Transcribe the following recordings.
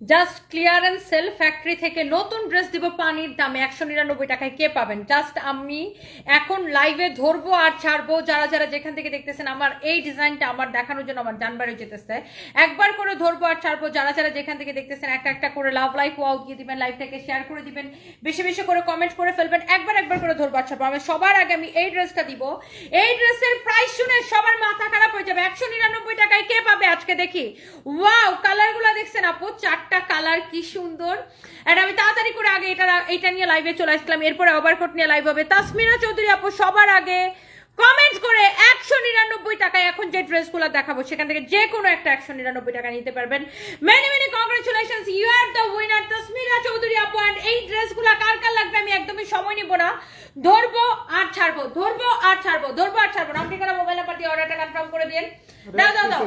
Just clearance sale factory থেকে নতুন dress দিব পানির দামে একশো নিরানব্বই টাকায়। কে পাবেন? জাস্ট আমি। এখন লাইভে ধরবো আর ছাড়বো। যারা যারা যেখান থেকে দেখতেছেন আমার এই ডিজাইনটা আমার দেখানোর জন্য আমার জান বাড়ি যেতেছে। একবার করে ধরবো আর ছাড়বো। যারা যারা যেখান থেকে দেখতেছেন একটা একটা করে লাভ লাইফ ওয়াও দিয়ে দিবেন লাইভটাকে শেয়ার করে দিবেন। বেশি বেশি করে কমেন্ট করে ফেলবেন। একবার একবার করে ধরবো আর ছাড়বো। আমি সবার আগে আমি এই ড্রেসটা দিব। এই ড্রেসের প্রাইস শুনে সবার মাথা খারাপ হয়ে যাবে। একশো নিরানব্বই টাকায় কে পাবে? আজকে দেখি। ওয়াও কালারগুলো দেখছেন আপু? চারটা কালার কি সুন্দর। আর আমি তাড়াতাড়ি করে আগে এটা এটা নিয়ে লাইভে চলে আসলাম। এরপরে ওভারকোট নিয়ে লাইভ হবে। তাসমিনা চৌধুরী আপু, সবার আগে কমেন্ট করে একশো নিরানব্বই টাকায় এখন যে ড্রেসগুলো দেখাবো সেখান থেকে যে কোনো একটা একশো নিরানব্বই টাকা নিতে পারবেন। Many many congratulation you are the winner Tasmira Chowdhury আপু অ্যান্ড এই ড্রেসগুলো কার কার লাগবে আমি একদমই সময় নিব না। ধরবো আর ছাড়বো ধরবো আর ছাড়বো ধরবো আর ছাড়বো নাম ঠিকানা মোবাইল নাম্বার দিয়ে অর্ডারটা কনফার্ম করে দিন দাও দাও দাও।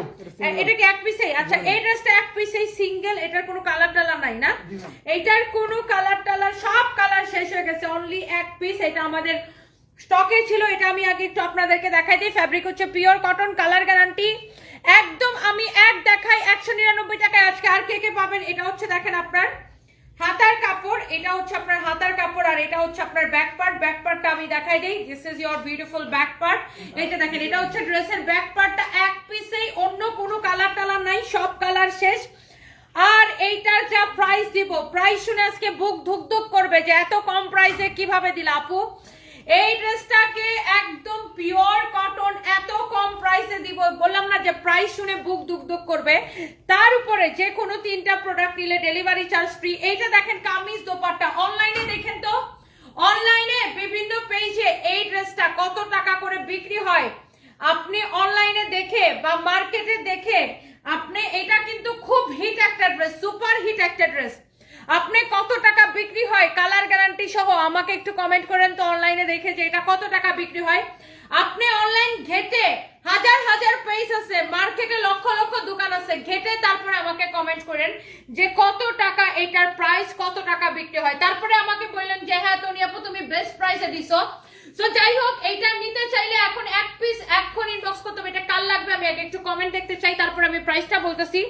এটা কি এক পিসেই আচ্ছা এই ড্রেসটা এক পিসেই সিঙ্গেল এটার কোনো কালার টালার নাই না? এইটার কোনো কালার টালার সব কালার শেষ হয়ে গেছে অনলি এক পিস এটা আমাদের স্টকে ছিল, এটা আমি আগে একটু আপনাদেরকে দেখাই দিই। ফ্যাব্রিক হচ্ছে পিওর কটন কালার গ্যারান্টি একদম আমি এক দেখাই, একশো নিরানব্বই টাকায় আজকে আর কে কে পাবেন, এটা হচ্ছে দেখেন আপনার হাতার কাপড়, এটা হচ্ছে আপনার হাতার কাপড়, আর এটা হচ্ছে আপনার ব্যাক পার্ট ব্যাক পার্টটা আমি দেখাই দিই। This is your beautiful back part এটা দেখেন, এটা হচ্ছে ড্রেসের ব্যাক পার্টটা এক পিসেই অন্য কোনো কালার টালার নাই, সব কালার শেষ। আর এইটার যা প্রাইস দিব প্রাইস শুনে আজকে বুক ধুক ধুক করবে যে এত কম প্রাইসে কীভাবে দিল আপু? এই ড্রেসটাকে একদম পিওর কটন এত কম প্রাইসে দিব। বললাম না যে প্রাইস শুনে বুক দুক করবে। তার উপরে যে কোনো তিনটা প্রোডাক্ট নিলে ডেলিভারি চার্জ ফ্রি এইটা দেখেন কামিজ দোপাট্টা। অনলাইনে দেখেন তো? অনলাইনে বিভিন্ন পেজে এই ড্রেসটা কত টাকা করে বিক্রি হয়? আপনি অনলাইনে দেখে বা মার্কেটে দেখে আপনি এটা কিন্তু খুব হিট একটা ড্রেস সুপার হিট একটা ড্রেস আপনি কত টাকা বিক্রি হয়? কালার গ্যারান্টি সহ আমাকে একটু কমেন্ট করেন তো অনলাইনে দেখে যে এটা কত টাকা বিক্রি হয়। আপনি অনলাইন ঘেটে হাজার হাজার পেজ আছে মার্কেটে লক্ষ লক্ষ দোকান আছে, ঘেটে তারপরে আমাকে কমেন্ট করেন যে কত টাকা এটার প্রাইস কত টাকা বিক্রি হয়। তারপরে আমাকে বললেন যে হ্যাঁ তনি আপু, তুমি বেস্ট প্রাইসে দিছো। সো যাই হোক, এইটা নিতে চাইলে এখন এক পিস এখন ইনবক্স করতে হবে। এটা কাল লাগবে? আমি আগে একটু কমেন্ট দেখতে চাই, তারপর আমি প্রাইসটা বলতেছি।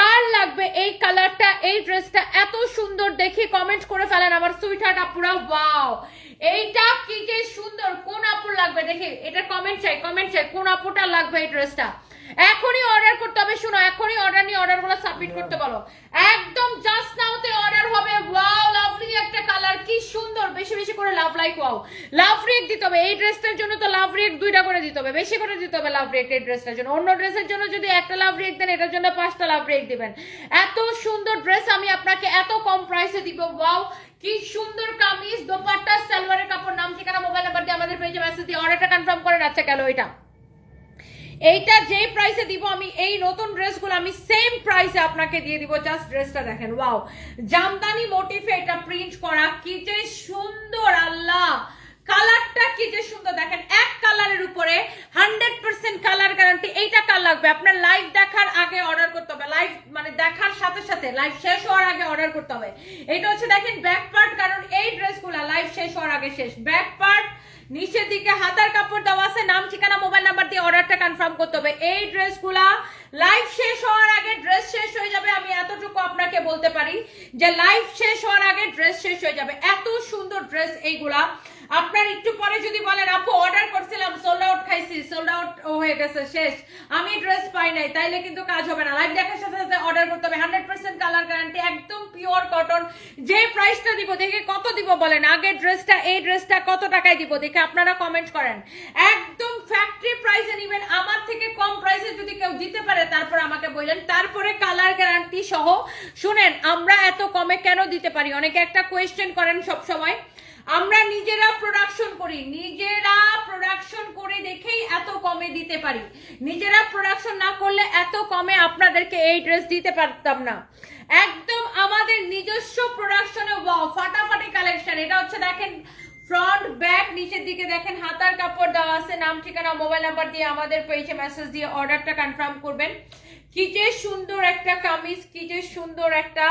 কার লাগবে এই কালারটা, এই ড্রেসটা এত সুন্দর দেখি কমেন্ট করে ফেলেন আমার সুইটারটা পুরো ওয়াও এইটা কি যে সুন্দর, কোন আপুর লাগবে দেখি? এটা কমেন্ট চাই কমেন্ট চাই, কোন আপুটা লাগবে এই ড্রেসটা? এখনই অর্ডার করতে হবে। শুনো এখনই অর্ডার নিয়ে অর্ডারগুলো সাবমিট করতে বলো। একদম জাস্ট নাওতে অর্ডার হবে। ওয়াও লাভলি একটা কালার কি সুন্দর। বেশি বেশি করে love like wow love react দিতে হবে। এই ড্রেসটার জন্য তো লাভ রিয়েক্ট দুইটা করে দিতে হবে। বেশি করে দিতে হবে লাভ রিয়েক্ট এই ড্রেসটার জন্য। অন্য ড্রেসের জন্য যদি একটা লাভ রিয়েক্ট দেন এটার জন্য পাঁচটা লাভ রিয়েক্ট দিবেন। এত সুন্দর ড্রেস আমি আপনাকে এত কম প্রাইসে দিব। ওয়াও কি সুন্দর কামিজ দোপাট্টা সালোয়ারের কাপড় নাম ঠিকানা মোবাইল নাম্বার দিয়ে আমাদের পেজে মেসেজ দিয়ে অর্ডারটা কনফার্ম করেন আচ্ছা গেল এটা? এইটা যে প্রাইসে দিব, আমি এই নতুন ড্রেসগুলো আমি সেম প্রাইসে আপনাকে দিয়ে দিব। জাস্ট ড্রেসটা দেখেন ওয়াও জামদানি মোটিফে এটা প্রিন্ট করা, কি যে সুন্দর, আল্লাহ! কালারটা কি যে সুন্দর, দেখেন, এক কালারের উপরে হান্ড্রেড পার্সেন্ট কালার গ্যারান্টি এইটা কার লাগবে? আপনার লাইভ দেখার আগে অর্ডার করতে হবে। লাইভ মানে দেখার সাথে সাথে লাইভ শেষ হওয়ার আগে অর্ডার করতে হবে। এটা হচ্ছে, দেখেন ব্যাক পার্ট কারণ এই ড্রেসগুলো লাইভ শেষ হওয়ার আগে শেষ। ব্যাক পার্ট নিচের দিকে হাতার কাপড় দেওয়া আছে, নাম, ঠিকানা, মোবাইল নাম্বার দিয়ে অর্ডারটা কনফার্ম করতে হবে। এই ড্রেসগুলা লাইভ শেষ হওয়ার আগে ড্রেস শেষ হয়ে যাবে, আমি এতটুকু আপনাকে বলতে পারি যে লাইভ শেষ হওয়ার আগে ড্রেস শেষ হয়ে যাবে। এত সুন্দর ড্রেস এইগুলা। আপনার একটু পরে যদি বলেন, আপু অর্ডার করছিলাম সোল্ড আউট খাইছি সোল্ড আউট হয়ে গেছে, শেষ। আমি ড্রেস পাই নাই, তাইলে কিন্তু কাজ হবে না। লাইভ দেখার সাথে সাথে অর্ডার করতে হবে। হান্ড্রেড পার্সেন্ট কালার গ্যারান্টি একদম পিওর কটন যে প্রাইসটা দিব, দেখে কত দিব বলেন? আগে ড্রেসটা এই ড্রেসটা কত টাকায় দিব? দেখে আপনারা কমেন্ট করেন। একদম ফ্যাক্টরি প্রাইসে নেবেন। আমার থেকে কম প্রাইসে যদি কেউ দিতে পারে, তারপর আমাকে বললেন। তারপরে কালার গ্যারান্টি সহ, শুনেন, আমরা এত কমে কেন দিতে পারি? অনেকে একটা কোয়েশ্চেন করেন সব সময় আমরা নিজেরা প্রোডাকশন করি। নিজেরা প্রোডাকশন করে দেখেই এত কমে দিতে পারি। নিজেরা প্রোডাকশন না করলে এত কমে আপনাদেরকে এই ড্রেস দিতে পারতাম না। একদম আমাদের নিজস্ব প্রোডাকশনে ফাটাফাটি কালেকশন এটা হচ্ছে দেখেন ফ্রন্ট ব্যাক নিচের দিকে দেখেন হাতার কাপড় দেওয়া আছে, নাম, ঠিকানা মোবাইল নাম্বার দিয়ে আমাদের পেজে মেসেজ দিয়ে অর্ডারটা কনফার্ম করবেন। কি যে সুন্দর একটা কামিজ, কি যে সুন্দর একটা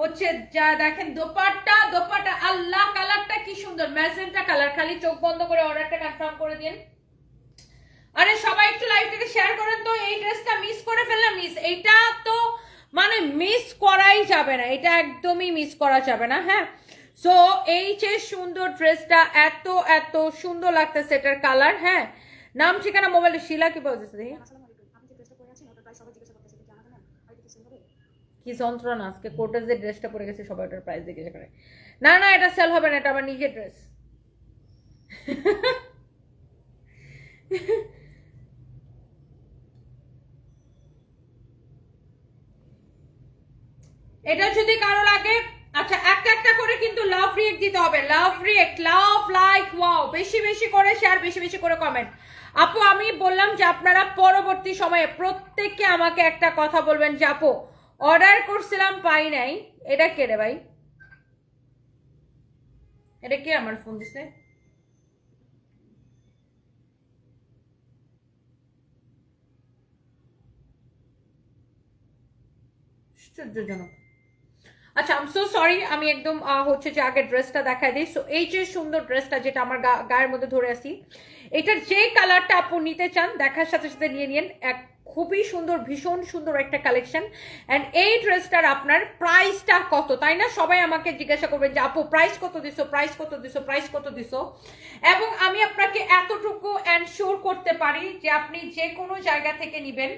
হচ্ছে যা দেখেন, দোপাট্টা দোপাট্টা, আল্লাহ, কালারটা কি সুন্দর। ম্যাজেন্টা কালার, খালি চোখ বন্ধ করে অর্ডারটা কনফার্ম করে দিন। আরে সবাই একটু লাইভ থেকে শেয়ার করেন তো, এই ড্রেসটা মিস করে ফেললাম মিস এইটা তো মানে মিস করাই যাবে না, এটা একদমই মিস করা যাবে না হ্যাঁ? সো এই যে সুন্দর ড্রেসটা এত এত সুন্দর লাগতেছে এটার কালার হ্যাঁ? নাম ঠিকানা মোবাইল শিলা কি বলতেছে কি যন্ত্রণা? আজকে কোর্টের যে ড্রেসটা পরে গেছে, সবাই ওটার প্রাইস জিজ্ঞাসা করে। না না, এটা সেল হবে না, এটা আমার নিজের ড্রেস এটা যদি কারও লাগে আচ্ছা একটা একটা করে কিন্তু লাভ রিয়েক্ট দিতে হবে। Love react love like wow বেশি বেশি করে শেয়ার বেশি বেশি করে কমেন্ট আপু, আমি বললাম যে আপনারা পরবর্তী সময়ে প্রত্যেককে আমাকে একটা কথা বলবেন যে, আপু অর্ডার করছিলাম পাই নাই। এটা কে রে ভাই? এটা কে আমার ফোন দিছে? আশ্চর্যজনক আচ্ছা আম সো সরি আমি একদম হচ্ছে যে আগে ড্রেসটা দেখাই দিই। সো এই যে সুন্দর ড্রেসটা যেটা আমার গায়ের মধ্যে ধরে আসি এটার যে কালারটা আপু নিতে চান দেখার সাথে সাথে নিয়ে নিন। এক খুবই সুন্দর, ভীষণ সুন্দর একটা কালেকশন অ্যান্ড এই ড্রেসটার আপনার প্রাইসটা কত? তাই না? সবাই আমাকে জিজ্ঞাসা করবেন যে, আপু প্রাইস কত দিছো? প্রাইস কত দিছো? প্রাইস কত দিছো? এবং আমি আপনাকে এতটুকু এনশিওর করতে পারি যে, আপনি যে কোনো জায়গা থেকে নেবেন,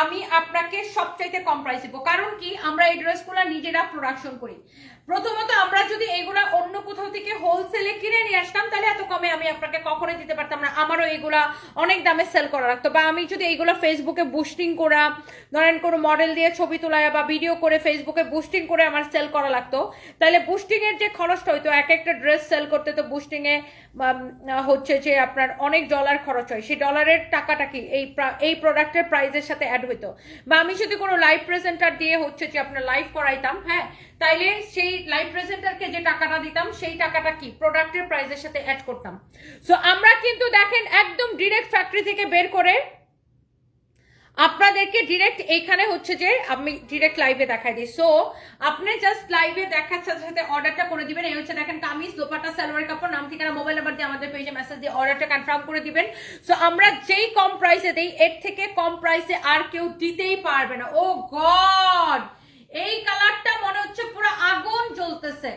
আমি আপনাকে সবচাইতে কম প্রাইস দেবো। কারণ কি? আমরা এই ড্রেসগুলো নিজেরা প্রোডাকশন করি। প্রথমত আমরা যদি এগুলা অন্য কোথাও থেকে হোলসেলে কিনে নিয়ে আসতাম, তাহলে এত কমে আমি আপনাকে কখনোই দিতে পারতাম না। আমারও এগুলা অনেক দামে সেল করা লাগতো। বা আমি যদি এগুলো ফেসবুকে বুস্টিং করা, ধরেন কোনো মডেল দিয়ে ছবি তোলা বা ভিডিও করে ফেসবুকে বুস্টিং করে আমার সেল করা লাগতো, তাহলে বুস্টিং এর যে খরচটা হইতো, এক একটা ড্রেস সেল করতে তো বুস্টিং এ হচ্ছে যে আপনার অনেক ডলার খরচ হয়। সেই ডলারের টাকাটা কি এই এই প্রোডাক্টের প্রাইসের সাথে অ্যাড হইতো? বা আমি যদি কোনো লাইভ প্রেজেন্টার দিয়ে হচ্ছে যে আপনার লাইভ করাইতাম হ্যাঁ তাইলে সেই লাইভ প্রেজেন্টারকে যে টাকাটা দিতাম, সেই টাকাটা কি? প্রোডাক্টের প্রাইসের সাথে অ্যাড করতাম। সো আমরা কিন্তু দেখেন একদম ডিরেক্ট ফ্যাক্টরি থেকে বের করে আপনাদেরকে ডিরেক্ট এইখানে হচ্ছে যে আমি ডিরেক্ট লাইভে দেখাই দিই। সো আপনি জাস্ট লাইভে দেখার সাথে সাথে অর্ডারটা করে দিবেন। এই হচ্ছে দেখেন কামিজ দোপাটা সালোয়ার কাপড়, নাম, ঠিকানা মোবাইল নাম্বার দিয়ে আমাদের পেজে মেসেজ দিয়ে অর্ডারটা কনফার্ম করে দিবেন। সো আমরা যেই কম প্রাইসে দেই, এর থেকে কম প্রাইসে আর কেউ দিতেই পারবে না। ও গড এই কালারটা মনে হচ্ছে পুরো আগুন জ্বলতেছে।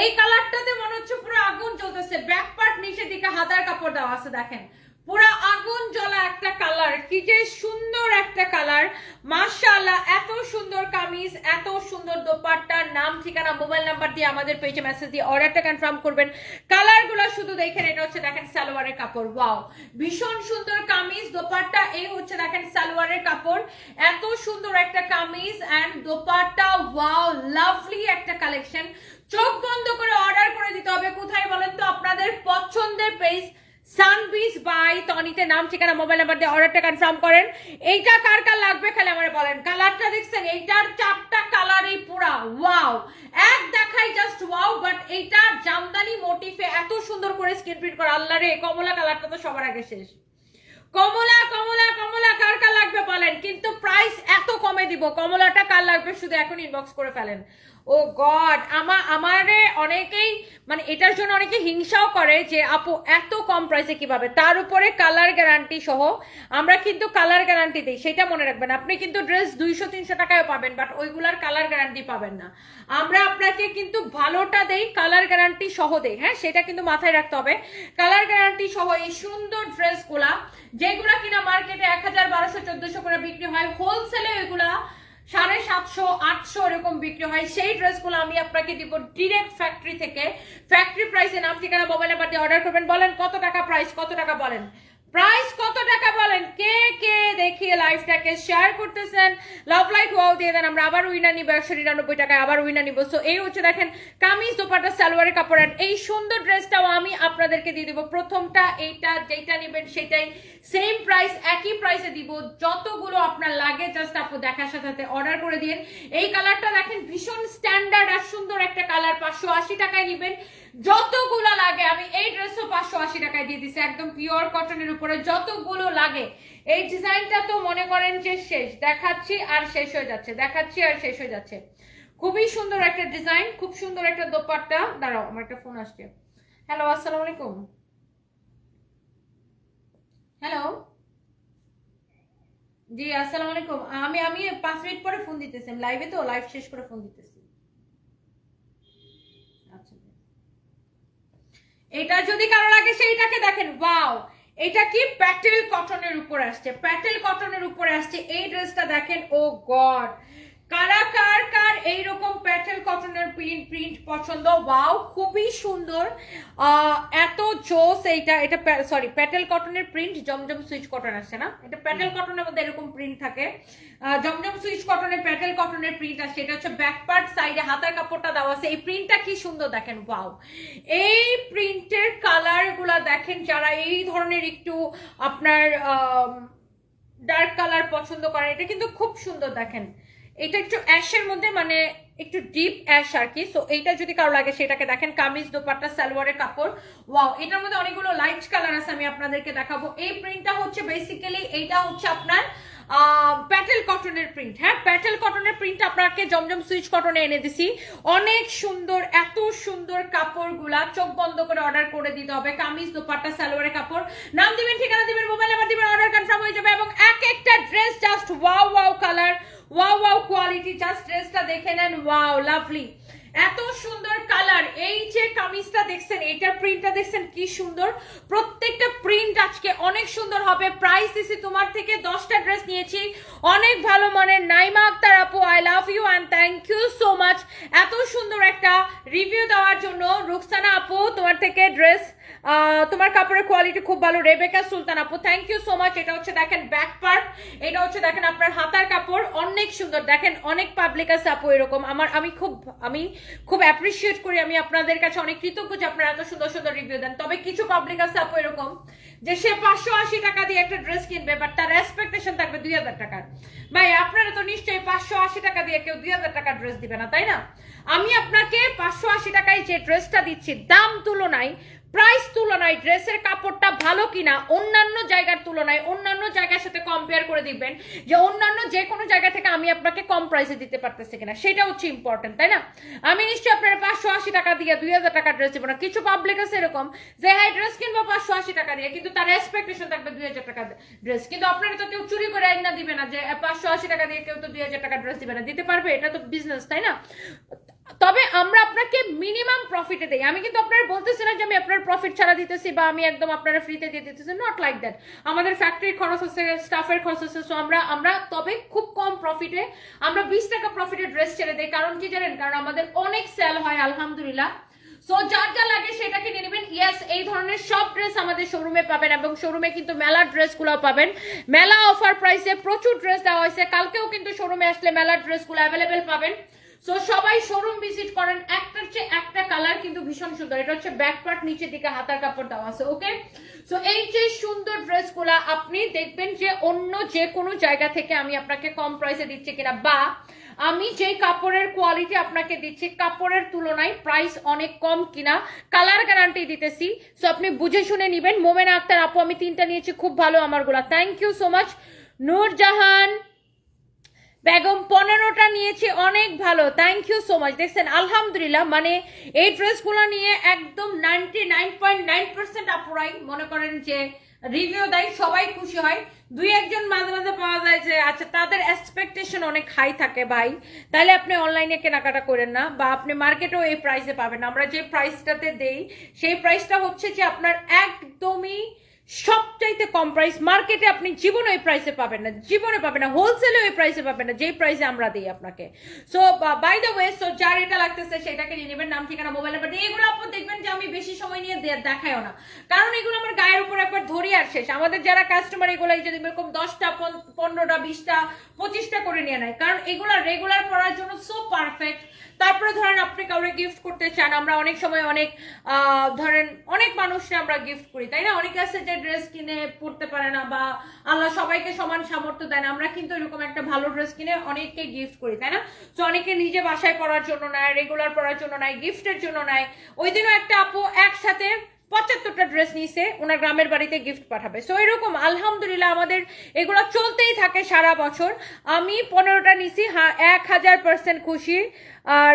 এই কালারটাতে মনে হচ্ছে পুরো আগুন জ্বলতেছে। ব্যাক পার্ট নিচের দিকে হাতার কাপড় দেওয়া আছে, দেখেন। পুরো আগুন জ্বলা একটা কালার কি যে সুন্দর একটা কালার মাশাআল্লাহ, এত সুন্দর কামিজ, এত সুন্দর দোপাট্টার নাম, ঠিকানা মোবাইল নাম্বার দিয়ে আমাদের পেজে মেসেজ দিয়ে অর্ডারটা কনফার্ম করবেন। কালারগুলো শুধু দেখেন, এটা হচ্ছে দেখেন সালোয়ারের কাপড় ওয়াও ভীষণ সুন্দর কামিজ, দোপাট্টা, এই হচ্ছে দেখেন সালোয়ারের কাপড়। এত সুন্দর একটা kameez and dupatta wow lovely একটা কালেকশন চোখ বন্ধ করে অর্ডার করে দিতে হবে। কোথায় বলেন তো? আপনাদের পছন্দের পেজ সানবিস বাই তনিতে নাম, ঠিকানা, মোবাইল নাম্বার দিয়ে অর্ডারটা কনফার্ম করেন। এইটা কার কার লাগবে খালি আমার বলেন। কালারটা দেখছেন? এইটার চারটা কালারই পুরা। ওয়াও এক দেখাই জাস্ট ওয়াও বাট এইটা জামদানি মোটিফে এত সুন্দর করে স্ক্রিন প্রিন্ট করা। আল্লাহ রে, কমলা কালারটা তো সবার আগে শেষ। কমলা কমলা কমলা কার কার লাগবে বলেন? কিন্তু প্রাইস এত কমে দিব। কমলাটা কার লাগবে? শুধু এখন ইনবক্স করে ফেলেন। ও গড আমার আমারে অনেকেই মানে এটার জন্য অনেকে হিংসাও করে যে, আপু, এত কম প্রাইসে কীভাবে? তার উপরে কালার গ্যারান্টি সহ আমরা কিন্তু কালার গ্যারান্টি দিই। সেটা মনে রাখবেন, আপনি কিন্তু ড্রেস দুইশো, তিনশো টাকায় পাবেন বাট ওইগুলার কালার গ্যারান্টি পাবেন না। আমরা আপনাকে কিন্তু ভালোটা দেই কালার গ্যারান্টি সহ দেই। হ্যাঁ সেটা কিন্তু মাথায় রাখতে হবে। কালার গ্যারান্টি সহ এই সুন্দর ড্রেসগুলা যেগুলা কিনা মার্কেটে এক হাজার, বারোশো, চোদ্দশো করে বিক্রি হয় হোলসেলে ওইগুলা সাড়ে সাতশো, আটশো এরকম বিক্রি হয়। সেই ড্রেসগুলো আমি আপনাকে দিব ডিরেক্ট ফ্যাক্টরি থেকে। ফ্যাক্টরি প্রাইসে নাম, ঠিকানা মোবাইল নাম্বার দিয়ে অর্ডার করবেন। বলেন কত টাকা প্রাইস কত টাকা বলেন? প্রাইস কত টাকা বলেন? কে কে দেখিয়ে লাইফটাকে শেয়ার করতেছেন? লাভ লাইক ওয়াও দিয়ে দেন। আমরা আবার উইনা নিবো, একশো নিরানব্বই টাকায় আবার উইনা নিবো। সো এই হচ্ছে দেখেন, কামিজ দোপাটা সালোয়ারের কাপড়। এই সুন্দর ড্রেসটাও আমি আপনাদেরকে দিয়ে দিব। প্রথমটা এইটা যেটা নেবেন সেটাই সেম প্রাইস একই প্রাইসে দিব। যতগুলো আপনার লাগে জাস্ট আপু দেখার সাথে সাথে অর্ডার করে দিন এই কালারটা দেখেন, ভীষণ স্ট্যান্ডার্ড আর সুন্দর একটা কালার পাঁচশো আশি টাকায় নেবেন। যতগুলো লাগে, আমি এই ড্রেসও পাঁচশো আশি টাকায় দিয়ে দিছি, একদম পিওর কটনের উপরে। যতগুলো লাগে, এই ডিজাইনটা তো মনে করেন যে শেষ। দেখাচ্ছি আর শেষ হয়ে যাচ্ছে, দেখাচ্ছি আর শেষ হয়ে যাচ্ছে। খুবই সুন্দর একটা ডিজাইন খুব সুন্দর একটা দোপাট্টা। দাঁড়াও, আমার একটা ফোন আসছে। হ্যালো আসসালামু আলাইকুম। হ্যালো জি, আসসালামু আলাইকুম। আমি আমি পাঁচ মিনিট পরে ফোন দিতেছি। লাইভে তো লাইভ শেষ করে ফোন দিতেছি। আচ্ছা। এটা যদি কারও লাগে, সেইটাকে দেখেন। ওয়াও এটা কি প্যাটেল কটনের উপর আসছে। প্যাটেল কটনের উপরে আসছে। এই ড্রেসটা দেখেন ও গড কারা কার কার এইরকম প্যাটেল কটনের প্রিন্ট প্রিন্ট পছন্দ। ওয়াও খুবই সুন্দর। এত জোস এইটা। এটা সরি প্যাটেল কটনের প্রিন্ট জমজম সুইচ কটন আসছে না? এটা প্যাটেল কটনের মধ্যে এরকম প্রিন্ট থাকে। জমজম সুইচ কটনের প্যাটেল কটনের প্রিন্ট আসছে। এটা হচ্ছে ব্যাক পার্ট সাইডে হাতার কাপড়টা দেওয়া আছে। এই প্রিন্টটা কি সুন্দর দেখেন ওয়াও এই প্রিন্টের কালারগুলা দেখেন যারা এই ধরনের একটু আপনার ডার্ক কালার পছন্দ করেন এটা কিন্তু খুব সুন্দর দেখেন। এটা একটু অ্যাশের মধ্যে মানে একটু ডিপ অ্যাশ আর কি। সো এইটা যদি কারও লাগে, সেটাকে দেখেন, কামিজ দোপাট্টা, সালোয়ারের কাপড়। ওয়াও এটার মধ্যে অনেকগুলো লাইট কালার আছে, আমি আপনাদেরকে দেখাবো। এই প্রিন্টটা হচ্ছে বেসিক্যালি এইটা হচ্ছে আপনার প্যাটেল কটনের প্রিন্ট হ্যাঁ প্যাটেল কটনের প্রিন্ট আপনাকে জমজম সুইচ কটনে এনে দিছি। অনেক সুন্দর, এত সুন্দর কাপড়গুলা চোখ বন্ধ করে অর্ডার করে দিতে হবে। কামিজ দোপাট্টা, সালোয়ারের কাপড়। নাম দিবেন, ঠিকানা দিবেন মোবাইল নাম্বার দিবেন অর্ডার কনফার্ম হয়ে যাবে এবং এক একটা dress just wow wow colour wow wow quality just ড্রেসটা দেখে নেন। ওয়াও লাভলি এত সুন্দর কালার এই যে কামিজটা দেখছেন, এটার প্রিন্টটা দেখছেন, কি সুন্দর। প্রত্যেকটা প্রিন্ট আজকে অনেক সুন্দর হবে। প্রাইস দিছি তোমার থেকে দশটা ড্রেস নিয়েছি। অনেক ভালো মানের। নাইমা আক্তার আপু I love you and thank you so much এত সুন্দর একটা রিভিউ দেওয়ার জন্য। রুকসানা আপু, তোমার থেকে ড্রেস তোমার কাপড়ের কোয়ালিটি খুব ভালো। রেবেকা সুলতান আপু থ্যাংক ইউ সো মাচ এটা হচ্ছে দেখেন ব্যাক পার্ট এটা হচ্ছে দেখেন আপনার হাতার কাপড়। অনেক সুন্দর। দেখেন অনেক পাবলিক আছে আপু এরকম। আমার আমি খুব আমি খুব অ্যাপ্রিসিয়েট করি। আমি আপনাদের কাছে অনেক কৃতজ্ঞ যে আপনারা এত সুন্দর সুন্দর রিভিউ দেন। তবে কিছু পাবলিক আছে আপু এরকম যে সে পাঁচশো আশি টাকা দিয়ে একটা ড্রেস কিনবে বাট তার এক্সপেকটেশন থাকবে দুই হাজার টাকার। ভাই, আপনারা তো নিশ্চয়ই পাঁচশো আশি টাকা দিয়ে কেউ দুই হাজার টাকার ড্রেস দিবে না, তাই না? আমি আপনাকে পাঁচশো আশি টাকায় যে ড্রেসটা দিচ্ছি, দাম তুলনায় প্রাইস তুলনায় ড্রেসের কাপড়টা ভালো কিনা অন্যান্য জায়গার তুলনায় অন্যান্য জায়গার সাথে কম্পেয়ার করে দিবেন যে অন্যান্য যে কোনো জায়গা থেকে আমি আপনাকে কম প্রাইসে দিতে পারতেছি কিনা, সেটা হচ্ছে ইম্পর্টেন্ট তাই না? আমি নিশ্চয়ই আপনার পাঁচশো আশি টাকা দিয়ে দুই হাজার টাকা ড্রেস দেবো না। কিছু পাবলিক আছে এরকম যে হ্যাঁ ড্রেস কিনবো পাঁচশো আশি টাকা দিয়ে। কিন্তু তার এক্সপেকটেশন থাকবে দুই হাজার টাকা ড্রেস কিন্তু আপনারা তো কেউ চুরি করে আইন না দিবে না যে পাঁচশো আশি টাকা দিয়ে কেউ তো দুই হাজার টাকা ড্রেস দিবে না। দিতে পারবে, এটা তো বিজনেস তাই না? তবে আমরা আপনাকে মিনিমাম প্রফিটে দেই। আমি কিন্তু আপনার বলতেছি না যে আমি আপনার প্রফিট ছাড়া দিতেছি বা আমি একদম আপনারা ফ্রিতে দিয়ে দিতেছি। নট লাইক দ্যাট আমাদের ফ্যাক্টরির খরচ আছে স্টাফের খরচ আছে সো আমরা আমরা তবে খুব কম প্রফিটে আমরা বিশ টাকা প্রফিটে ড্রেস ছেড়ে দেই। কারণ কি জানেন? কারণ আমাদের অনেক সেল হয়, আলহামদুলিল্লাহ। সো যার যা লাগে সেটা কিনে নেবেন। ইয়েস এই ধরনের সব ড্রেস আমাদের শোরুমে পাবেন এবং শোরুমে কিন্তু মেলা ড্রেসগুলো পাবেন। মেলা অফার প্রাইসে প্রচুর ড্রেস দেওয়া হয়েছে। কালকেও কিন্তু শোরুমে আসলে মেলা ড্রেসগুলো অ্যাভেলেবেল পাবেন। সো সবাই শোরুম ভিজিট করেন। একটার চেয়ে একটা কালার কিন্তু ভীষণ সুন্দর। এটা হচ্ছে ব্যাক পার্ট নিচের দিকে হাতার কাপড় দেওয়া আছে ওকে সো এই যে সুন্দর ড্রেসগুলা আপনি দেখবেন যে অন্য যে কোনো জায়গা থেকে আমি আপনাকে কম প্রাইসে দিচ্ছি কিনা, বা আমি যেই কাপড়ের কোয়ালিটি আপনাকে দিচ্ছি, কাপড়ের তুলনায় প্রাইস অনেক কম কিনা কালার গ্যারান্টি দিতেছি। সো আপনি বুঝে শুনে নিবেন। মোমেন আক্তার, আপু, আমি তিনটা নিয়েছি, খুব ভালো আমারগুলা। Thank you so much Nurjahan Begum পনেরোটা নিয়েছি, অনেক ভালো। থ্যাংক ইউ সো মাচ দেখছেন, আলহামদুলিল্লাহ মানে এই ড্রেসগুলো নিয়ে একদম ninety nine point nine percent আপুরাই মনে করেন যে রিভিউ দেয়, সবাই খুশি হয়। দুই একজন মাঝে মাঝে পাওয়া যায় যে আচ্ছা তাদের এক্সপেকটেশন অনেক হাই থাকে ভাই। তাহলে আপনি অনলাইনে কেনাকাটা করেন না, বা আপনি মার্কেটেও এই প্রাইসে পাবেন। আমরা যে প্রাইসটাতে দেই, সেই প্রাইসটা হচ্ছে যে আপনার একদমই সবচাইতে কম প্রাইস মার্কেটে আপনি জীবনে ওই প্রাইসে পাবেন না, জীবনে পাবেন না হোলসেলে ওই প্রাইসে পাবেন না, যেই প্রাইসে আমরা দিই আপনাকে। So by the way so যার এটা লাগতেছে সেটাকে নিয়ে নেবেন, নাম, ঠিকানা মোবাইল নাম্বার এগুলো আপনি দেখবেন যে আমি বেশি সময় নিয়ে দে- দেখাইও না। কারণ এগুলো আমার গায়ের উপর একবার ধরি আর শেষ। আমাদের যারা কাস্টমার এগুলো এই যদি এরকম দশটা, পন- পনেরোটা, বিশটা, পঁচিশটা করে নিয়ে নেয়। কারণ এগুলো রেগুলার পরার জন্য সো পারফেক্ট তারপরে ধরেন আপনি কাউরে গিফট করতে চান, আমরা অনেক সময় অনেক ধরেন অনেক মানুষকে আমরা গিফট করি, তাই না? অনেকে আছে যে ড্রেস কিনে পড়তে পারে না বা আল্লাহ সবাইকে সমান সামর্থ্য দেয় না, আমরা কিন্তু এরকম একটা ভালো ড্রেস কিনে অনেককে গিফট করি, তাই না? তো অনেকে নিজে বাসায় পড়ার জন্য নেয় রেগুলার পড়ার জন্য নেয় গিফটের জন্য নেয় ওই দিনও একটা আপু একসাথে পঁচাত্তরটা ড্রেস নিয়েছে ওনার গ্রামের বাড়িতে গিফট পাঠাবে। সো এরকম আলহামদুলিল্লাহ আমাদের এগুলো চলতেই থাকে সারা বছর। আমি পনেরোটা নিছি হ্যাঁ এক হাজার পার্সেন্ট খুশি।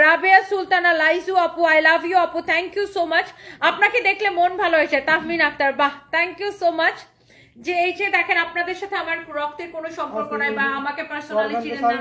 রাবেয়া সুলতানা লাইজু আপু আই লাভ ইউ আপু থ্যাংক ইউ সো মাচ আপনাকে দেখলে মন ভালো হয়েছে তাহমিন আক্তার বাহ থ্যাংক ইউ সো মাচ যে এই যে দেখেন আপনাদের সাথে আমার রক্তের কোনো সম্পর্ক নাই বা আমাকে পার্সোনালি চিনেন না।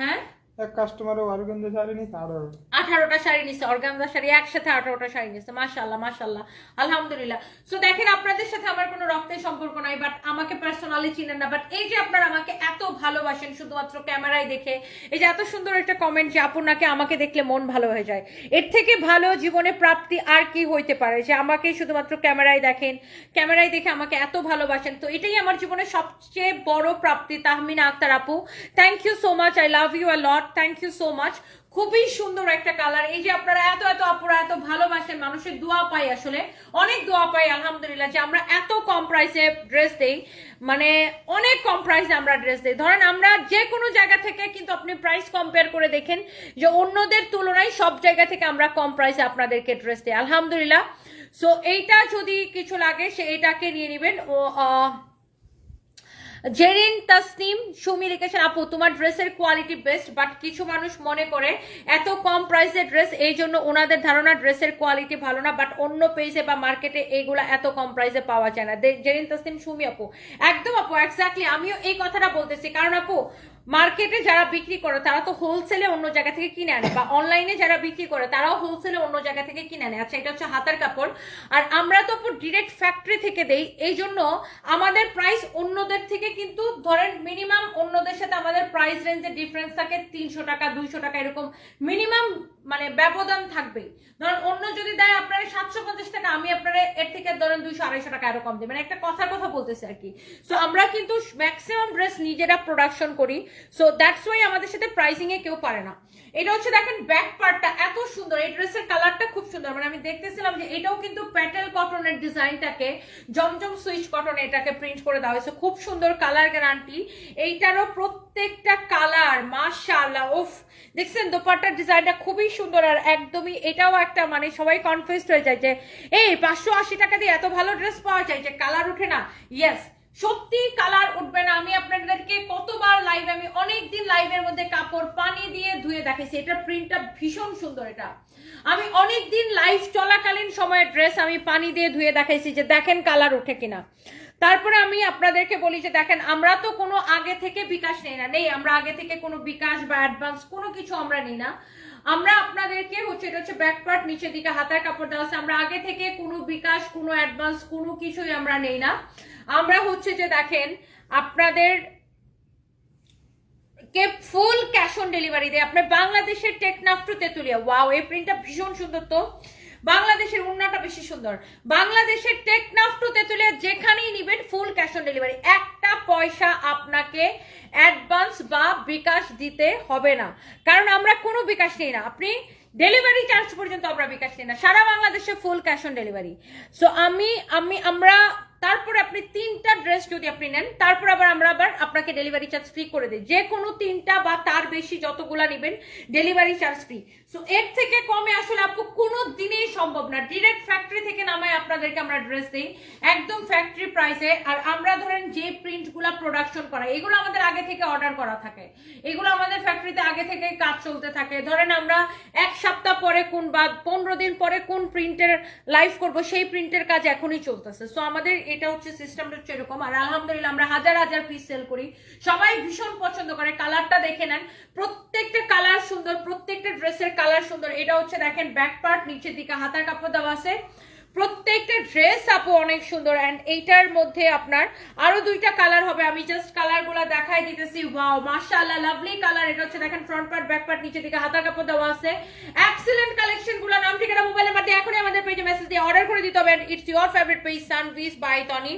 হ্যাঁ? এক কাস্টমারে অর্গানজা শাড়ি নিচ্ছে আঠারোটা আঠারোটা শাড়ি নিচ্ছে অর্গানজা শাড়ি, একসাথে আঠারোটা শাড়ি নিচ্ছে মাশাল্লাহ মাশাল্লাহ আলহামদুলিল্লাহ। সো দেখেন, আপনাদের সাথে আমার কোনো রক্তের সম্পর্ক নাই বাট আমাকে পার্সোনালি চিনেন না। বাট এই যে আপনারা আমাকে এত ভালোবাসেন, শুধুমাত্র ক্যামেরায় দেখে, এই যে এত সুন্দর একটা কমেন্ট যে আপনাকে আমাকে দেখলে মন ভালো হয়ে যায়। এর থেকে ভালো জীবনে প্রাপ্তি আর কি হইতে পারে? যে আমাকে শুধুমাত্র ক্যামেরায় দেখেন, ক্যামেরায় দেখে আমাকে এত ভালোবাসেন। তো এটাই আমার জীবনের সবচেয়ে বড় প্রাপ্তি, তাহমিনা আক্তার আপু। Thank you so much I love you a lot thank you so much খুবই সুন্দর একটা কালার এই যে আপনারা এত এত আপুরা, এত ভালোবাসেন, মানুষের দোয়া পাই আসলে। অনেক দোয়া পাই, আলহামদুলিল্লাহ, যে আমরা এত কম প্রাইসে ড্রেস দেই। মানে অনেক কম প্রাইসে আমরা ড্রেস দেই। ধরেন আমরা যে কোনো জায়গা থেকে কিন্তু আপনি প্রাইস কম্পেয়ার করে দেখেন যে অন্যদের তুলনায় সব জায়গা থেকে আমরা কম প্রাইসে আপনাদেরকে ড্রেস দিই। আলহামদুলিল্লাহ। সো এইটা যদি কিছু লাগে, সে এটাকে নিয়ে নেবেন। ও জেরিন তাসনিম, সুমি লিখেছেন, আপু, তোমার ড্রেসের কোয়ালিটি বেস্ট বাট কিছু মানুষ মনে করে এত কম প্রাইসের ড্রেস এই জন্য ওনাদের ধারণা ড্রেসের কোয়ালিটি ভালো না বাট অন্য পেজে বা মার্কেটে এইগুলা এত কম প্রাইসে পাওয়া যায় না। জেরিন তাসনিম, সুমি আপু। একদম আপু এক্স্যাক্টলি আমিও এই কথাটা বলতেছি। কারণ আপু মার্কেটে যারা বিক্রি করে, তারা তো হোলসেলে অন্য জায়গা থেকে কিনে আনে, বা অনলাইনে যারা বিক্রি করে, তারাও হোলসেলে অন্য জায়গা থেকে কিনে আনে। আচ্ছা এটা হচ্ছে হাতের কাপড়। আর আমরা তো ডিরেক্ট ফ্যাক্টরি থেকে দেই, এই জন্য আমাদের প্রাইস অন্যদের থেকে কিন্তু ধরেন মিনিমাম অন্যদের সাথে আমাদের প্রাইস রেঞ্জের ডিফারেন্স থাকে তিনশো টাকা, দুইশো টাকা এরকম মিনিমাম মানে ব্যবধান থাকবেই। ধরেন অন্য যদি দেয় আপনারা সাতশো পঞ্চাশ টাকা, আমি আপনারা এর থেকে ধরেন দুইশো, আড়াইশো টাকা এরকম দিই। মানে একটা কথার কথা বলতেছি আর কি। সো আমরা কিন্তু ম্যাক্সিমাম ড্রেস নিজেরা প্রোডাকশন করি। সো দ্যাটস ওয়াই আমাদের সাথে প্রাইসিংয়ে কেউ পারে না। এটা হচ্ছে দেখেন ব্যাক পার্টটা এত সুন্দর। এই ড্রেসের কালারটা খুব সুন্দর। মানে আমি দেখতেছিলাম যে এটাও কিন্তু প্যাটেল কটনের ডিজাইনটাকে জমজম সুইচ কটনে এটাকে প্রিন্ট করে দেওয়া হয়েছে। খুব সুন্দর কালার গ্যারান্টি এইটারও প্রত্যেকটা কালার মাশাআল্লাহ, উফ। দেখছেন, দোপাট্টার ডিজাইনটা খুবই সুন্দর আর একদমই এটাও একটা মানে সবাই কনফিউজড হয়ে যায় যে, এই, পাঁচশো আশি টাকা দিয়ে এত ভালো ড্রেস পাওয়া যায় যে কালার উঠে না? ইয়েস সত্যি কালার উঠবে না। আমি আপনাদেরকে কতবার লাইভ আমি অনেক দিন লাইভের মধ্যে কাপড় পানি দিয়ে ধুয়ে দেখেছি এটা প্রিন্টটা ভীষণ সুন্দর এটা। আমি অনেক দিন লাইভ চলাকালীন সময়ের ড্রেস আমি পানি দিয়ে ধুয়ে দেখাইছি যে দেখেন কালার উঠে কিনা। তারপরে আমি আপনাদেরকে বলি যে দেখেন, আমরা তো কোনো আগে থেকে বিকাশ নেই না। নেই, আমরা আগে থেকে কোনো বিকাশ বা অ্যাডভান্স কোনো কিছু আমরা নিই না। আমরা আপনাদেরকে হচ্ছে, এটা হচ্ছে ব্যাক পার্ট নিচের দিকে হাতের কাপড় দেওয়া আছে। আমরা আগে থেকে কোনো বিকাশ, কোনো অ্যাডভান্স কোনো কিছুই আমরা নেই না। আমরা হচ্ছে যে দেখেন, আপনাদের কে ফুল ক্যাশ অন ডেলিভারি দেয়। আপনার বাংলাদেশের টেকনাফটু তেতুলিয়া ওয়াও এই প্রিন্টটা ভীষণ সুন্দর তো। বাংলাদেশের উন্নাটা বেশি সুন্দর। বাংলাদেশের টেকনাফটু তেতুলিয়া যেখানেই নিবেন ফুল ক্যাশ অন ডেলিভারি একটা পয়সা আপনাকে অ্যাডভান্স বা বিকাশ দিতে হবে না। কারণ আমরা কোনো বিকাশ নেই না। আপনি ডেলিভারি চার্জ পর্যন্ত আমরা বিকাশ নিই না। সারা বাংলাদেশে full cash on delivery so আমি আমি, আমরা তারপরে আপনি তিনটা ড্রেস যদি আপনি নেন, তারপর আবার আমরা আবার আপনাকে ডেলিভারি চার্জ ফ্রি করে দিই। যে কোনো তিনটা বা তার বেশি যতগুলা নেবেন ডেলিভারি চার্জ ফ্রি সো এর থেকে কমে আসলে আপু কোনো দিনেই সম্ভব না। ডিরেক্ট ফ্যাক্টরি থেকে নামায় আপনাদেরকে আমরা ড্রেস দিই। একদম ফ্যাক্টরি প্রাইসে আর আমরা ধরেন যে প্রিন্টগুলো প্রোডাকশন করা এগুলো আমাদের আগে থেকে অর্ডার করা থাকে। এগুলো আমাদের ফ্যাক্টরিতে আগে থেকে কাজ চলতে থাকে। ধরেন আমরা এক সপ্তাহ পরে কোন বা পনেরো দিন পরে কোন প্রিন্টের লাইভ করব, সেই প্রিন্টের কাজ এখনই চলতেছে। সো আমাদের এটা হচ্ছে সিস্টেমটা হচ্ছে এরকম। আর আলহামদুলিল্লাহ আমরা হাজার হাজার পিস সেল করি। সবাই ভীষণ পছন্দ করে। কালারটা দেখে নেন। প্রত্যেকটা কালার সুন্দর, প্রত্যেকটা ড্রেসের কালার সুন্দর। এটা হচ্ছে দেখেন ব্যাক পার্ট নিচের দিকে হাতার কাপড় দেওয়া আছে। প্রত্যেকটা ড্রেস আপু অনেক সুন্দর অ্যান্ড এইটার মধ্যে আপনার আরও দুইটা কালার হবে। আমি জাস্ট কালারগুলো দেখাই দিতেছি। ওয়াও মাশাআল্লাহ লাভলি কালার এটা হচ্ছে দেখেন ফ্রন্ট পার্ট ব্যাক পার্ট নিচে দিকে হাতার কাপড় দেওয়া আছে। এক্সিলেন্ট কালেকশনগুলো। নাম ঠিকানা মোবাইল নাম্বার দিয়ে এখনই আমাদের পেজে মেসেজ দিয়ে অর্ডার করে দিতে হবে। ইটস ইউর ফেভারিট পেজ সানভিস বাই টনি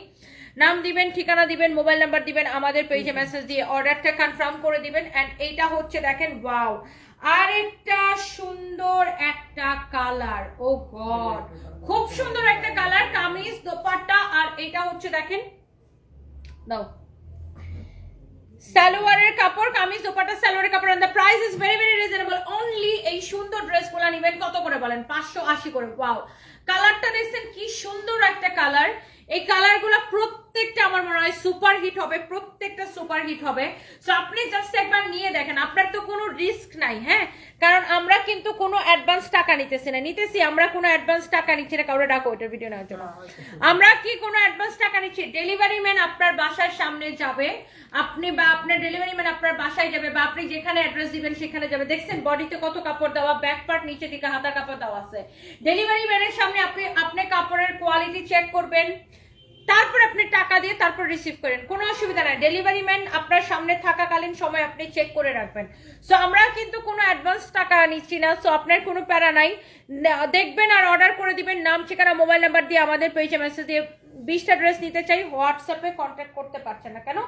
নাম দিবেন, ঠিকানা দিবেন মোবাইল নাম্বার দিবেন, আমাদের পেজে মেসেজ দিয়ে অর্ডারটা কনফার্ম করে দিবেন। অ্যান্ড এইটা হচ্ছে দেখেন ওয়াও আরেকটা সুন্দর একটা কালার, ও গড। খুব সুন্দর একটা কালার, কামিজ, দোপাট্টা, আর এটা হচ্ছে দেখেন, দাও। সালোয়ারের কাপড়, কামিজ, দোপাট্টা, সালোয়ারের কাপড় and the price is very very reasonable only এই সুন্দর ড্রেসগুলো নেবেন, কত করে বলেন? পাঁচশো আশি করে ওয়াও কালারটা দেখছেন কি সুন্দর একটা কালার। এই কালারগুলো প্রত্যেক প্রত্যেকটা আমার মনে হয় সুপার হিট হবে, প্রত্যেকটা সুপার হিট হবে। সো আপনি জাস্ট একবার নিয়ে দেখেন, আপনার তো কোনো রিস্ক নাই হ্যাঁ? কারণ আমরা কিন্তু কোনো অ্যাডভান্স টাকা নিতেছি না। নিতেছি, আমরা কোনো অ্যাডভান্স টাকা নিচ্ছি না, কাউরে ডাকো, ওইটার ভিডিও নেওয়ার জন্য। আমরা কি কোনো অ্যাডভান্স টাকা নিচ্ছি? ডেলিভারি ম্যান আপনার বাসার সামনে যাবে, আপনি বা আপনার ডেলিভারি ম্যান আপনার বাসায় যাবে, বা আপনি যেখানে অ্যাড্রেস দিবেন সেখানে যাবে। দেখছেন বডিতে কত কাপড় দেওয়া ব্যাক পার্ট নিচে দিকে হাতা কাপড় দেওয়া আছে। ডেলিভারি ম্যানের সামনে আপনি আপনি কাপড়ের কোয়ালিটি চেক করবেন। তারপর আপনি টাকা দিয়ে তারপর রিসিভ করেন। কোনো অসুবিধা নাই। ডেলিভারি ম্যান আপনার সামনে থাকাকালীন সময় আপনি চেক করে রাখবেন। সো আমরা কিন্তু কোনো অ্যাডভান্স টাকা নিচ্ছি না। সো আপনার কোনো প্যারা নাই। দেখবেন আর অর্ডার করে দিবেন। নাম, ঠিকানা মোবাইল নাম্বার দিয়ে আমাদের পেজে মেসেজ দিয়ে বিশটা ড্রেস নিতে চাই। হোয়াটসঅ্যাপে কন্ট্যাক্ট করতে পারছেন না। কেন?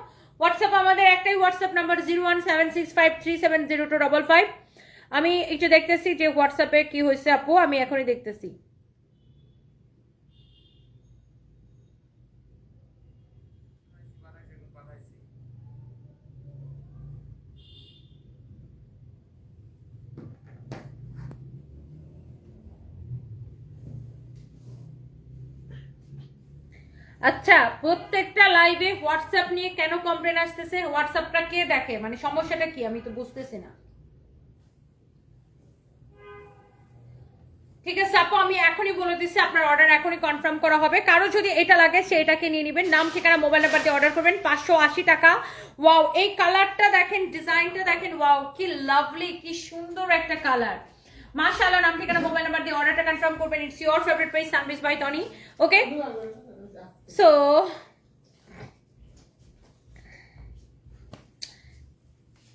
হোয়াটসঅ্যাপ আমাদের একটাই WhatsApp number zero one seven six five three seven zero two double five আমি একটু দেখতেছি যে হোয়াটসঅ্যাপে কি হয়েছে আপু? আমি এখনই দেখতেছি। আচ্ছা প্রত্যেকটা লাইভে হোয়াটসঅ্যাপ নিয়ে কেন কমপ্লেন আসতেছে? হোয়াটসঅ্যাপটা কে দেখে? মানে সমস্যাটা কি? আমি তো বুঝতেছি না। ঠিক আছে, আপু, আমি এখনই বলে দিচ্ছি, আপনার অর্ডার এখনই কনফার্ম করা হবে। কারও যদি এটা লাগে, সে এটাকে নিয়ে নেবেন। নাম, ঠিকানা মোবাইল নাম্বার দিয়ে অর্ডার করবেন। পাঁচশো আশি টাকা। ওয়াও এই কালারটা দেখেন ডিজাইনটা দেখেন ওয়াও কি লাভলি কি সুন্দর একটা কালার মাশাআল্লাহ, নাম, ঠিকানা মোবাইল নাম্বার দিয়ে অর্ডারটা কনফার্ম করবেন। It's your favourite page সানবিস by Tony okay so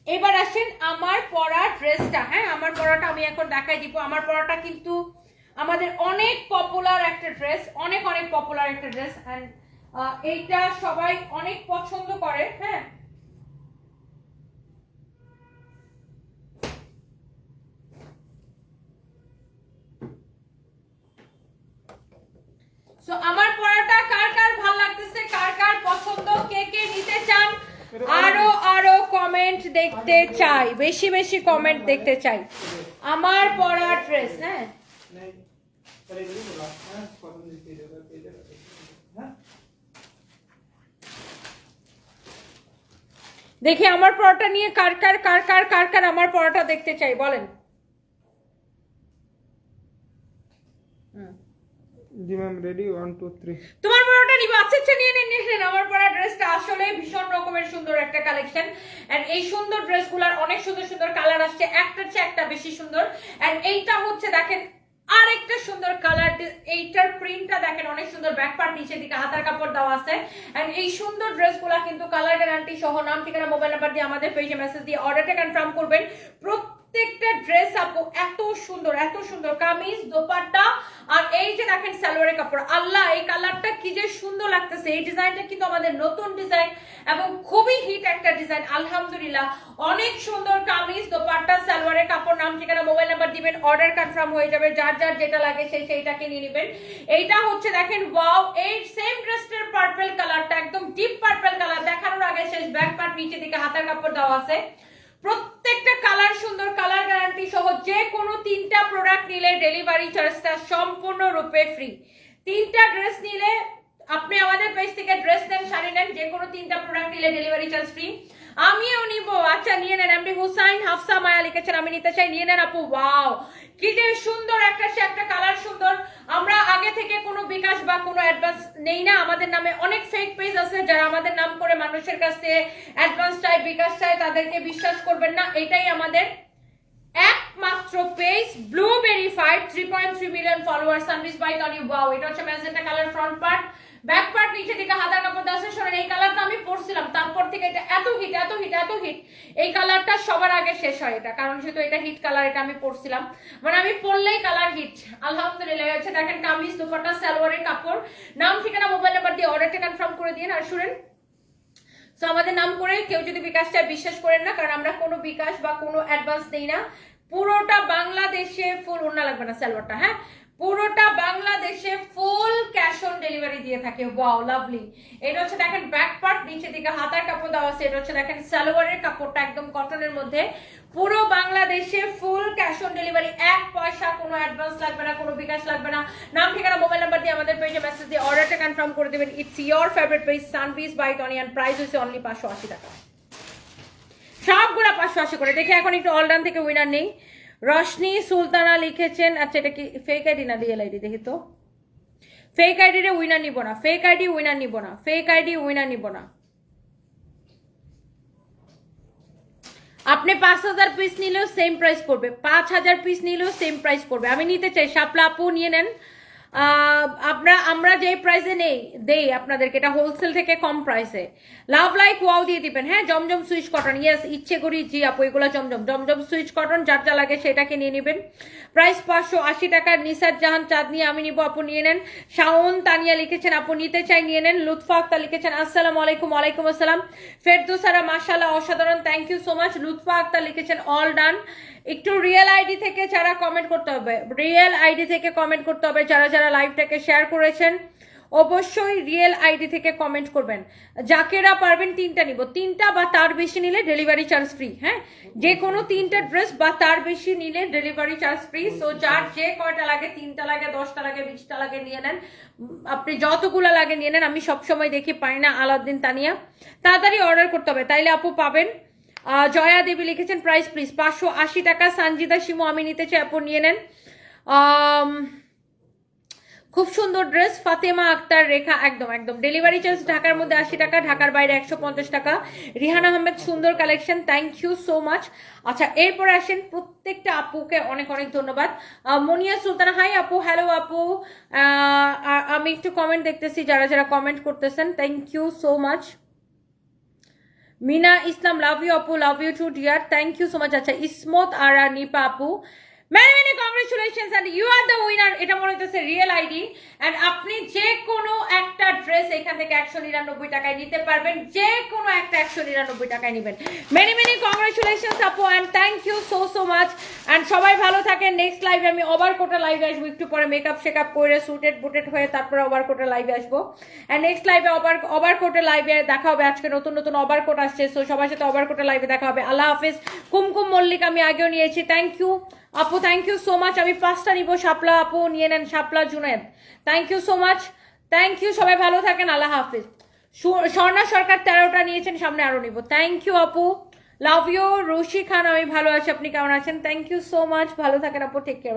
এবার আসেন আমার পরা ড্রেসটা। হ্যাঁ আমার পরাটা আমি এখন দেখাই দিব। আমার পরাটা কিন্তু আমাদের অনেক পপুলার একটা ড্রেস অনেক অনেক পপুলার একটা ড্রেস অ্যান্ড এইটা সবাই অনেক পছন্দ করে হ্যাঁ। সো আমার পরাটা কার কার ভালো লাগতেছে কার কার পছন্দ, কে কে নিতে চান, আরও আরও কমেন্ট দেখতে চাই। বেশি বেশি কমেন্ট দেখতে চাই। আমার পরা ড্রেস হ্যাঁ? দেখি আমার পরোটা নিয়ে কার কার কার কার কার কার আমার পরোটা দেখতে চাই, বলেন। তোমার পরোটা নিব। আচ্ছা আচ্ছা নিয়ে নিন নিয়ে নিন। আমার পরা ড্রেসটা আসলে ভীষণ রকমের সুন্দর একটা কালেকশন এন্ড এই সুন্দর ড্রেসগুলোর অনেক সুন্দর সুন্দর কালার আসছে। একটার চেয়ে একটা বেশি সুন্দর। এন্ড এইটা হচ্ছে, দেখেন আর একটা সুন্দর কালার এইটার প্রিন্টটা দেখেন, অনেক সুন্দর। ব্যাকপার্ট নিচে দিকে হাতার কাপড় দেওয়া আছে। এন্ড এই সুন্দর ড্রেসগুলো কিন্তু কালার গ্যারান্টি সহ নাম, ঠিকানা মোবাইল নাম্বার দিয়ে আমাদের পেজে মেসেজ দিয়ে অর্ডারটা কনফার্ম করবেন। প্রত্যেক প্রত্যেকটা ড্রেস আপু এত সুন্দর এত সুন্দর। কামিজ, দোপাট্টা, আর এই যে দেখেন সালোয়ারের কাপড়, আল্লাহ, এই কালারটা কি যে সুন্দর লাগতেছে। এই ডিজাইনটা কিন্তু আমাদের নতুন ডিজাইন এবং খুবই হিট একটা ডিজাইন আলহামদুলিল্লাহ। অনেক সুন্দর কামিজ, দোপাট্টা, সালোয়ারের কাপড়, নাম, ঠিকানা, মোবাইল নাম্বার দিবেন অর্ডার কনফার্ম হয়ে যাবে, যার যার যেটা লাগে সেই সেইটাকে নিয়ে নেবেন। এইটা হচ্ছে দেখেন ওয়াও এই সেম ড্রেসটার পার্পল কালারটা একদম ডিপ পার্পল কালার দেখানোর আগে শেষ ব্যাক পার্ট নিচে দিকে হাতার কাপড় দেওয়া আছে। প্রত্যেকটা কালার সুন্দর কালার গ্যারান্টি সহ যে কোনো তিনটা প্রোডাক্ট নিলে ডেলিভারি চার্জটা সম্পূর্ণরূপে ফ্রি তিনটা ড্রেস নিলে আপনি আমাদের পেজ থেকে ড্রেস নেন, শাড়ি নেন, যে কোনো তিনটা প্রোডাক্ট নিলে ডেলিভারি চার্জ ফ্রি আমিও নিব। আচ্ছা নিয়ে নেন। এমডি হুসাইন হাফসা মায়া লিখেছেন, আমি নিতে চাই। নিয়ে নেন আপু, ওয়াও। কি যে সুন্দর একটা সে একটা কালার সুন্দর। আমরা আগে থেকে কোনো বিকাশ বা কোনো অ্যাডভান্স নেই না। আমাদের নামে অনেক ফেক পেজ আছে। যারা আমাদের নাম করে মানুষের কাছ থেকে অ্যাডভান্স চায়, বিকাশ চায়, তাদেরকে বিশ্বাস করবেন না। এটাই আমাদের একমাত্র page blue verified three point three million follower service by Tony wow এটা হচ্ছে magenta colour front part back part নিচে দিকে হাতার কাপড় দাসে শোনেন এই পরছিলাম তারপর থেকে এটা এত হিট এত হিট এত হিট এই কালারটা সবার আগে শেষ হয় এটা, কারণ যেহেতু এটা হিট কালার এটা আমি পরছিলাম। মানে আমি পরলেই কালার হিট আলহামদুলিল্লাহ হচ্ছে দেখেন কামিজ দুপাট্টা সালোয়ারের কাপড়। নাম, ঠিকানা মোবাইল নাম্বার দিয়ে অর্ডারটা কনফার্ম করে দিন। আর শুনেন সো আমাদের নাম করে কেউ যদি বিকাশটা বিশ্বাস করেন না, কারণ আমরা কোনো বিকাশ বা কোনো অ্যাডভান্স নেই না। পুরোটা বাংলাদেশে ফুল ওনা লাগবে না সালোয়ারটা হ্যাঁ? পুরোটা বাংলাদেশে ফুল ক্যাশ অন ডেলিভারি দিয়ে থাকে। ওয়াও লাভলি এটা হচ্ছে দেখেন ব্যাক পার্ট নিচে দিকে হাতার কাপড় দেওয়া আছে। এটা হচ্ছে দেখেন সালোয়ারের কাপড়টা একদম কটনের মধ্যে। পুরো বাংলাদেশে ফুল ক্যাশ অন ডেলিভারি এক পয়সা কোনো অ্যাডভান্স লাগবে না, কোনো বিকাশ লাগবে না। নাম, ঠিকানা মোবাইল নাম্বার দিয়ে আমাদের পেজে মেসেজ দিয়ে অর্ডারটা কনফার্ম করে দেবেন। ইটস ইয়োর ফেভারিট পেজ সানপিস বাই টনিয়ান প্রাইস হচ্ছে অনলি পাঁচশো আশি টাকা। সবগুলা পাঁচশো আশি করে। দেখে এখন একটু অলডান থেকে উইনার নেই। রশনি সুলতানা লিখেছেন আচ্ছা এটা কি ফেক আইডি না রিয়েল আইডি দেখি তো। ফেক আইডি রে উইনার নিব না। ফেক আইডি উইনার নিব না। ফেক আইডি উইনার নিব না। আপনি পাঁচ হাজার পিস নিলেও সেম প্রাইস পড়বে। পাঁচ হাজার পিস নিলেও সেম প্রাইস পড়বে। আমি নিতে চাই। শাপলা আপু, নিয়ে নেন। আহ, আমরা যে প্রাইসে নেই দেই আপনাদেরকে। এটা হোলসেল থেকে কম প্রাইসে লাভ লাইক ওয়াও দিয়ে দিবেন। হ্যাঁ জমজম সুইচ কটন ইয়েস ইচ্ছে করি জি আপু এগুলো জমজম। জমজম সুইচ কটন যার যা লাগে সেটাকে নিয়ে নেবেন। প্রাইস পাঁচশো আশি টাকার নিসার জাহান চাঁদনি আমি নিব আপু নিয়ে নেন। শাওন তানিয়া লিখেছেন আপু নিতে চাই নিয়ে নেন। লুৎফা আক্তার লিখেছেন আসসালাম আলাইকুম ওয়ালাইকুম আসসালাম। ফেরদুসারা মাশাল্লাহ অসাধারণ। Thank you so much Lutfa Akter লিখেছেন অল ডান একটু রিয়েল আইডি থেকে যারা কমেন্ট করতে হবে রিয়েল আইডি থেকে কমেন্ট করতে হবে, যারা যারা লাইভটাকে শেয়ার করেছেন, অবশ্যই রিয়েল আইডি থেকে কমেন্ট করবেন। যাকেরা পারবেন তিনটা নিব, তিনটা বা তার বেশি নিলে ডেলিভারি চার্জ ফ্রি হ্যাঁ? যে কোনো তিনটা ড্রেস বা তার বেশি নিলে ডেলিভারি চার্জ ফ্রি সো যার যে কয়টা লাগে, তিনটা লাগে, দশটা লাগে, বিশটা লাগে নিয়ে নেন। আপনি যতগুলো লাগে নিয়ে নেন, আমি সবসময় দেখি পাই না আলাউদ্দিন, তানিয়া। তাড়াতাড়ি অর্ডার করতে হবে, তাইলে আপু পাবেন জয়া দেবী লিখেছেন প্রাইস প্লিজ পাঁচশো আশি টাকা সঞ্জিদা শিমু, আমি নিতে চাই, আপু নিয়ে নেন। খুব সুন্দর ড্রেস ফাতেমা আক্তার রেখা, একদম একদম। ডেলিভারি চার্জ ঢাকার মধ্যে আশি টাকা, ঢাকার বাইরে একশো পঞ্চাশ টাকা। রিহান আহমেদ, সুন্দর collection thank you so much আচ্ছা এরপরে আসেন প্রত্যেকটা আপুকে অনেক অনেক ধন্যবাদ। মনিয়া সুলতানা হাই আপু হ্যালো আপু। আমি একটু কমেন্ট দেখতেছি, যারা যারা কমেন্ট করতেছেন thank you so much Mina Islam love you আপু love you too dear thank you so much আচ্ছা ইসমত আর নিপা আপু many many congratulations and you are the winner এটা মনে হচ্ছে রিয়েল আইডি অ্যান্ড আপনি যে কোনো একটা ড্রেস এখান থেকে একশো নিরানব্বই টাকায় নিতে পারবেন। যে কোনো একটা একশো নিরানব্বই টাকায় নেবেন। মেনি মেনি কংগ্রেচুলেশনস আপু and thank you so so much and সবাই ভালো থাকেন। নেক্সট লাইভে আমি ওভার কোটা লাইভে আসব। একটু পরে মেকআপ শেকআপ করে সুটেড বুটেড হয়ে তারপরে ওভার কোটা লাইভে আসব। অ্যান্ড নেক্সট লাইভে ওভার ওভার কোটে লাইভে দেখা হবে। আজকে নতুন নতুন ওভার কোট আসছে। সো সবার সাথে ওভার কোটে লাইভে দেখা হবে। আল্লাহ হাফিজ। কুমকুম মল্লিক আমি আগেও নিয়েছি। থ্যাংক ইউ আপু থ্যাংক ইউ সো মাচ আমি পাঁচটা নিব শাপলা আপু, নিয়ে নেন Shapla Junaid. Thank you so much thank you সবাই ভালো থাকেন, আল্লাহ হাফিজ। স্বর্ণা সরকার তেরোটা নিয়েছেন, সামনে আরও নিব। থ্যাংক ইউ আপু। লাভ ইউ রশি খান, আমি ভালো আছি, আপনি কেমন আছেন? থ্যাংক ইউ সো মাচ ভালো থাকেন, আপু টেক কেয়ার